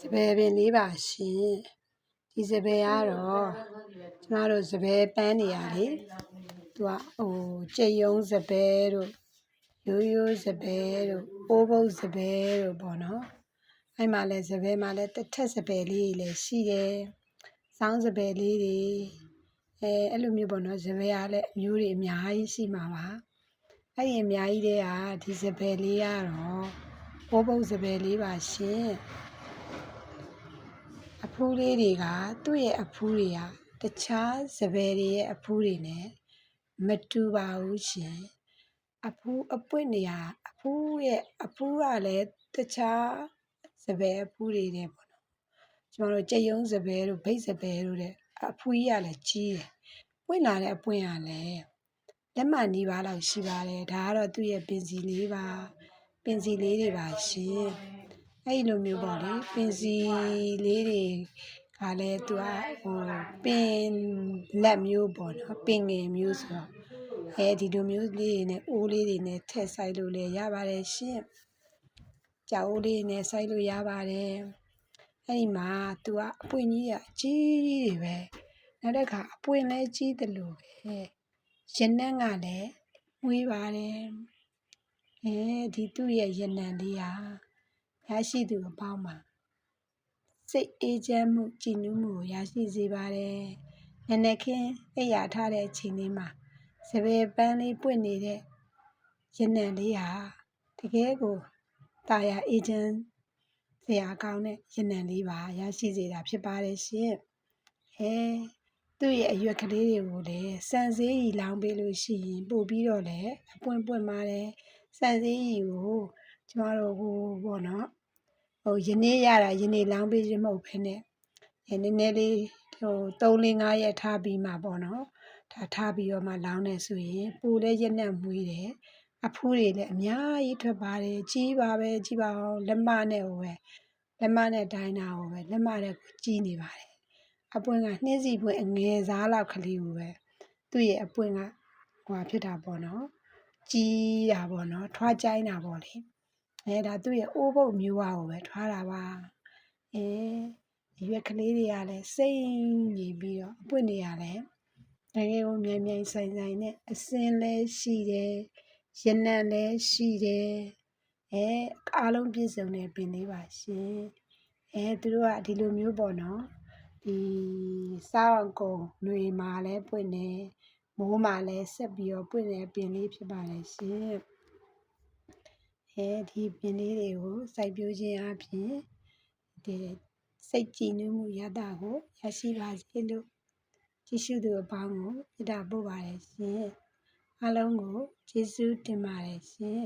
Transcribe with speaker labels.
Speaker 1: စပယ်ပင်လေးပါရှင်ဒီစပယ်ကတော့ကျမတို့စပယ်ပန်းနေရလေသူကဟိုကြိတ်ယုံစပယ်တို့ရိုးရိုးစပယ်တို့ပိုးပုတ်စပယ်တို့ပေါ့နော်အဲ့မှာလဲစပယ်မှာလဲတစ်ထက်စပယ်လေးတွေလည်းရှိတယ်စောင်းစပယ်လေးတွေအဲအဲ့လိုမျိုးပေါ့နော်စပယ်ကလည်းအမျိုးတွေအများကြီးရှိမှာပါအဲ့ဒီအများကြီးတဲ့ကဒီစပယ်လေးကတော့ ပိုးပုတ်စပယ်လေးပါရှင်အဖူးလေးတွေကသူ့ရဲ့အဖူးတွေကတခြားစပယ်တွေရဲ့အဖူးတွေနဲ့မတူပါဘူးရှင်အဖူးအပွင့်နေရအဖူးရဲ့အဖူးကလည်းတခြားစပယ်အဖူးတွေနဲ့ပေါ့နော်ကျမတို့ကြိတ်ယုံစပယ်တို့ဗိတ်စပယ်တို့တဲ့အဖူးကြီးကလည်းကြီးတယ်ပွင့်လာတဲ့အပွင့်ကလည်းလက်မနီးပါးလောက်ရှိပါတယ်ဒါကတော့သူ့ရဲ့ပင်စီလေးပါ ပင်စီလေးတွေပါရှင်အဲ့လိုမျိုးပေါ့လေပင်စီလေးတွေကလည်းသူကဟိုပင်လက်မျိုးပေါ့နော်ပင်ငယ်မျိုးဆိုတော့အဲဒီလိုမျိုးလေးတွေနဲ့အိုးလေးတွေနဲ့ထည့်ဆိုင်လို့လည်းရပါတယ်ရှင်ကြောက်အိုးလေးနဲ့ဆိုင်လို့ရပါတယ်အဲ့ဒီမှာသူကအပွင့်ကြီးကအကြီးကြီးတွေပဲနောက်တစ်ခါအပွင့်လည်းကြီးတယ်လို့ပဲရနံ့ကလည်းဝေးပါတယ် အဲဒီသူ့ရဲ့ရနံ့လေးဟာရရှိသူအပေါင်းမှာစိတ်အေးချမ်းမှုကြည်နူးမှုကိုရရှိစေပါတယ်။နက်နက်ခင်းအိပ်ယာထားတဲ့အချိန်လေးမှာစပယ်ပန်းလေးပွင့်နေတဲ့ရနံ့လေးဟာတကယ်ကိုတာယာအေးချမ်းစရာကောင်းတဲ့ရနံ့လေးပါရရှိစေတာဖြစ်ပါတယ်ရှင်။အဲသူ့ရဲ့အရွက်ကလေးတွေကိုလည်းစံစည်းရီလောင်းပေးလို့ရှိရင်ပို့ပြီးတော့လည်းအပွင့်ပွင့်ပါတယ်။ စံစည်းရီကိုကျမတို့ဟိုပေါ့နော်ဟိုယနေ့ရတာယနေ့လောင်းပေးခြင်းမဟုတ်ဘဲနဲ့အဲနည်းနည်းလေးဟို3 4 5ရက်ထားပြီးမှပေါ့နော်ဒါထားပြီးတော့မှလောင်းနေဆိုရင်ပူလည်းရက်နဲ့မွေးတယ်အဖူးတွေလည်းအများကြီးထွက်ပါတယ်ကြီးပါပဲကြီးပါအောင်လက်မနဲ့ဟိုပဲလက်မနဲ့ဒိုင်းနာဟိုပဲလက်မနဲ့ကိုကြီးနေပါတယ်အပွင့်ကနှင်းစီပွင့်အငယ်စားလောက်ကလေးကိုပဲသူ့ရဲ့အပွင့်ကဟိုဖြစ်တာပေါ့နော် ကြီးတာပေါ့နော်ထွားကြိုင်းတာပေါ့လေအဲဒါသူ့ရဲ့အိုးပုတ်မျိုးဝါကိုပဲထွားတာပါအဲရွက်ကလေးတွေကလည်းစိမ့်နေပြီးတော့အပွင့်နေရလဲတကယ်ကိုမြိုင်မြိုင်ဆိုင်ဆိုင်နဲ့အစင်းလဲရှိတယ်ရနံ့လဲရှိတယ်အဲအားလုံးပြည့်စုံတဲ့ပင်လေးပါရှင်အဲသူတို့ကဒီလိုမျိုးပေါ့နော်ဒီစောင်းကုံຫນွေမှာလဲပွင့်နေ မိုးမှာလဲဆက်ပြီးတော့ပွင့်နေပင်လေးဖြစ်ပါတယ်ရှင်အဲဒီပင်လေးတွေကိုစိုက်ပျိုးခြင်းအပြင်ဒီစိတ်ကြည်နူးမှုရတာကိုရရှိပါစေလို့ကြည့်ရှုသူအပေါင်းကိုပြတာပို့ပါတယ်ရှင်အားလုံးကိုကျေးဇူးတင်ပါတယ်ရှင်